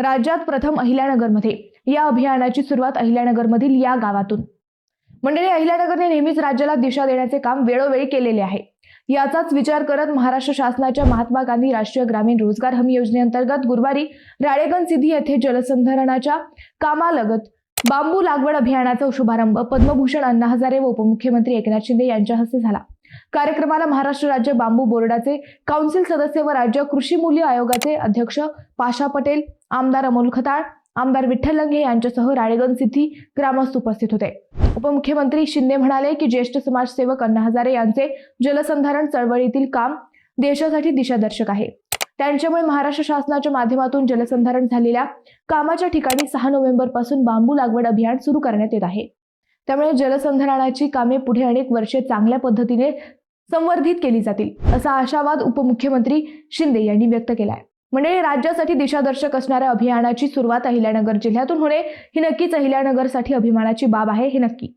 राज्यात प्रथम अहिल्यानगरमध्ये. या अभियानाची सुरुवात अहिल्यानगरमधील या गावातून. मंडळी अहिल्यानगरने नेहमीच राज्याला दिशा देण्याचे काम वेळोवेळी केलेले आहे. याचाच विचार करत महाराष्ट्र शासनाच्या महात्मा गांधी राष्ट्रीय ग्रामीण रोजगार हमी योजनेअंतर्गत गुरुवारी राळेगण सिद्धी येथे जलसंधारणाच्या कामालगत बांबू लागवड अभियानाचा शुभारंभ पद्मभूषण अण्णा हजारे व उपमुख्यमंत्री एकनाथ शिंदे यांच्या हस्ते झाला. कार्यक्रमाला महाराष्ट्र राज्य बांबू बोर्डाचे काउन्सिल सदस्य व राज्य कृषी मूल्य आयोगाचे अध्यक्ष पाशा पटेल आमदार अमोल खताळ आमदार विठ्ठल लंगे यांच्यासह राळेगण सिद्धी ग्रामस्थ उपस्थित होते. उपमुख्यमंत्री शिंदे म्हणाले की ज्येष्ठ समाजसेवक अण्णा हजारे यांचे जलसंधारण चळवळीतील काम देशासाठी दिशादर्शक आहे. त्यांच्यामुळे महाराष्ट्र शासनाच्या माध्यमातून जलसंधारण झालेल्या कामाच्या ठिकाणी सहा नोव्हेंबरपासून बांबू लागवड अभियान सुरू करण्यात येत आहे. त्यामुळे जलसंधारणाची कामे पुढे अनेक वर्षे चांगल्या पद्धतीने संवर्धित केली जातील असा आशावाद उपमुख्यमंत्री शिंदे यांनी व्यक्त केला आहे म्हणजे राज्यासाठी दिशादर्शक असणाऱ्या अभियानाची सुरुवात अहिल्यानगर जिल्ह्यातून होणे ही नक्कीच अहिल्यानगरसाठी अभिमानाची बाब आहे हे नक्की.